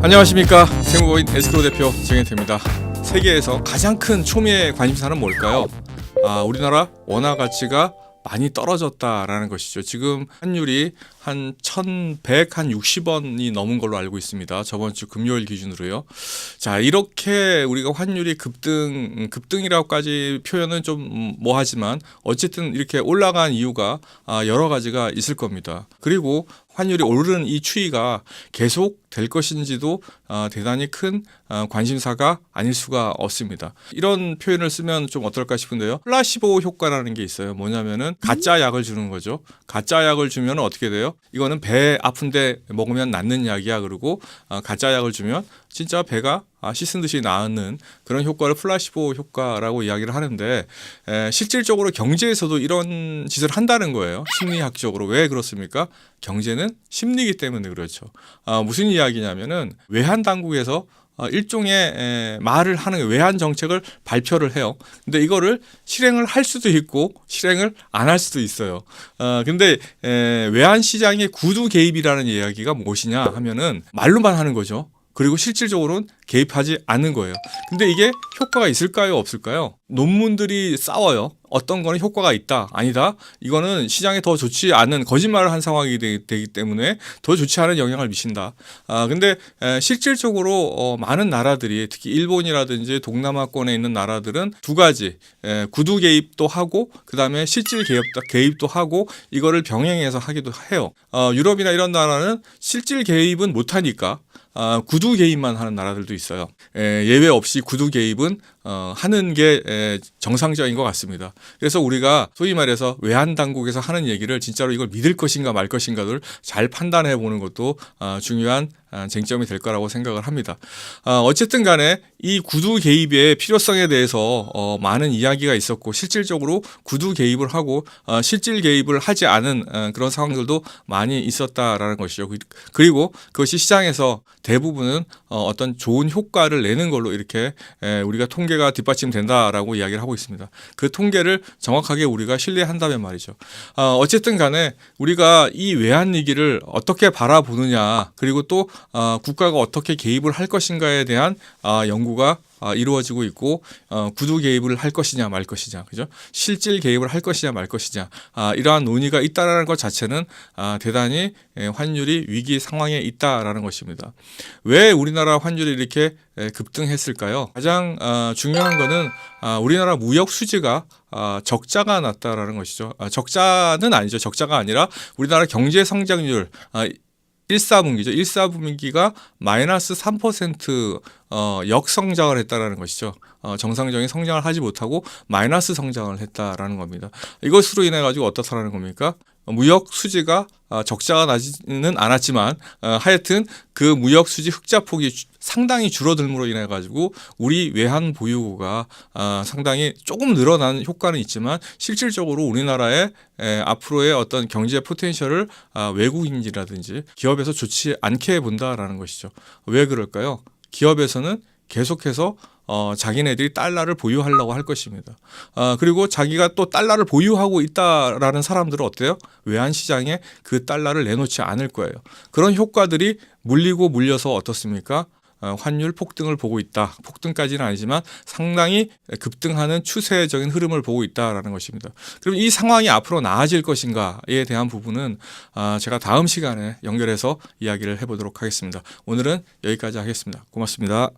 안녕하십니까 세무고인 에스크로 대표 정현태입니다. 세계에서 가장 큰 초미의 관심사는 뭘까요? 아, 우리나라 원화 가치가 많이 떨어졌다라는 것이죠. 지금 환율이 한 1,100, 한 60원이 넘은 걸로 알고 있습니다. 저번 주 금요일 기준으로요. 자, 이렇게 우리가 환율이 급등, 음, 급등이라고까지 표현은 좀 뭐하지만 어쨌든 이렇게 올라간 이유가 아, 여러 가지가 있을 겁니다. 그리고 환율이 오르는 이 추이가 계속 될 것인지도 어, 대단히 큰 어, 관심사가 아닐 수가 없습니다. 이런 표현을 쓰면 좀 어떨까 싶은데요. 플라시보 효과라는 게 있어요. 뭐냐면은 가짜 약을 주는 거죠. 가짜 약을 주면 어떻게 돼요? 이거는 배 아픈데 먹으면 낫는 약이야. 그리고 어, 가짜 약을 주면 진짜 배가 아, 씻은 듯이 나는 그런 효과를 플라시보 효과라고 이야기를 하는데 에, 실질적으로 경제에서도 이런 짓을 한다는 거예요. 심리학적으로 왜 그렇습니까? 경제는 심리이기 때문에 그렇죠. 아, 무슨 이야기냐면은 외환 당국에서 어, 일종의 에, 말을 하는 외환 정책을 발표를 해요. 근데 이거를 실행을 할 수도 있고 실행을 안 할 수도 있어요. 어, 근데 에, 외환 시장의 구두 개입이라는 이야기가 무엇이냐 하면은 말로만 하는 거죠. 그리고 실질적으로는 개입하지 않는 거예요. 근데 이게 효과가 있을까요? 없을까요? 논문들이 싸워요. 어떤 거는 효과가 있다. 아니다. 이거는 시장에 더 좋지 않은 거짓말을 한 상황이 되, 기 때문에 더 좋지 않은 영향을 미친다. 아, 근데 에, 실질적으로 어, 많은 나라들이 특히 일본이라든지 동남아권에 있는 나라들은 두 가지 에, 구두 개입도 하고 그다음에 실질 개입, 개입도 하고 이거를 병행해서 하기도 해요. 어, 유럽이나 이런 나라는 실질 개입은 못 하니까 아, 구두 개입만 하는 나라들도 있어요. 에, 예외 없이 구두 개입은 어, 하는 게 에, 정상적인 것 같습니다. 그래서 우리가 소위 말해서 외환 당국에서 하는 얘기를 진짜로 이걸 믿을 것인가 말 것인가를 잘 판단해 보는 것도 어, 중요한 어, 쟁점이 될 거라고 생각을 합니다. 어, 어쨌든 간에 이 구두 개입의 필요성에 대해서 어, 많은 이야기가 있었고 실질적으로 구두 개입을 하고 어, 실질 개입을 하지 않은 어, 그런 상황들도 많이 있었다라는 것이죠. 그- 그리고 그것이 시장에서 대부분은 어, 어떤 좋은 효과를 내는 걸로 이렇게 에, 우리가 통계가 뒷받침된다라고 이야기를 하고 있습니다. 그 통계를 정확하게 우리가 신뢰한다면 말이죠. 어, 어쨌든 간에 우리가 이 외환 위기를 어떻게 바라보느냐 그리고 또 어, 국가가 어떻게 개입을 할 것인가에 대한 아, 연구가 아, 이루어지고 있고 어, 구두 개입을 할 것이냐 말 것이냐 그죠? 실질 개입을 할 것이냐 말 것이냐 아, 이러한 논의가 있다라는 것 자체는 아, 대단히 에, 환율이 위기 상황에 있다라는 것입니다. 왜 우리나라 환율이 이렇게 에, 급등했을까요? 가장 아, 중요한 거는 아, 우리나라 무역 수지가 아, 적자가 났다라는 것이죠. 아, 적자는 아니죠. 적자가 아니라 우리나라 경제 성장률 아, 1사분기죠. 1사분기가 마이너스 3% 어, 역성장을 했다라는 것이죠. 어, 정상적인 성장을 하지 못하고 마이너스 성장을 했다라는 겁니다. 이것으로 인해 가지고 어떻다라는 겁니까? 무역 수지가 어, 적자가 나지는 않았지만 어, 하여튼 그 무역 수지 흑자 폭이 주- 상당히 줄어들므로 인해 가지고 우리 외환 보유고가 어, 상당히 조금 늘어난 효과는 있지만 실질적으로 우리나라의 에, 앞으로의 어떤 경제 포텐셜을 아, 외국인이라든지 기업에서 좋지 않게 본다라는 것이죠. 왜 그럴까요? 기업에서는 계속해서 어, 자기네들이 달러를 보유하려고 할 것입니다. 아, 그리고 자기가 또 달러를 보유하고 있다라는 사람들은 어때요? 외환 시장에 그 달러를 내놓지 않을 거예요. 그런 효과들이 물리고 물려서 어떻습니까? 어, 환율 폭등을 보고 있다. 폭등까지는 아니지만 상당히 급등하는 추세적인 흐름을 보고 있다라는 것입니다. 그럼 이 상황이 앞으로 나아질 것인가에 대한 부분은 아, 제가 다음 시간에 연결해서 이야기를 해보도록 하겠습니다. 오늘은 여기까지 하겠습니다. 고맙습니다.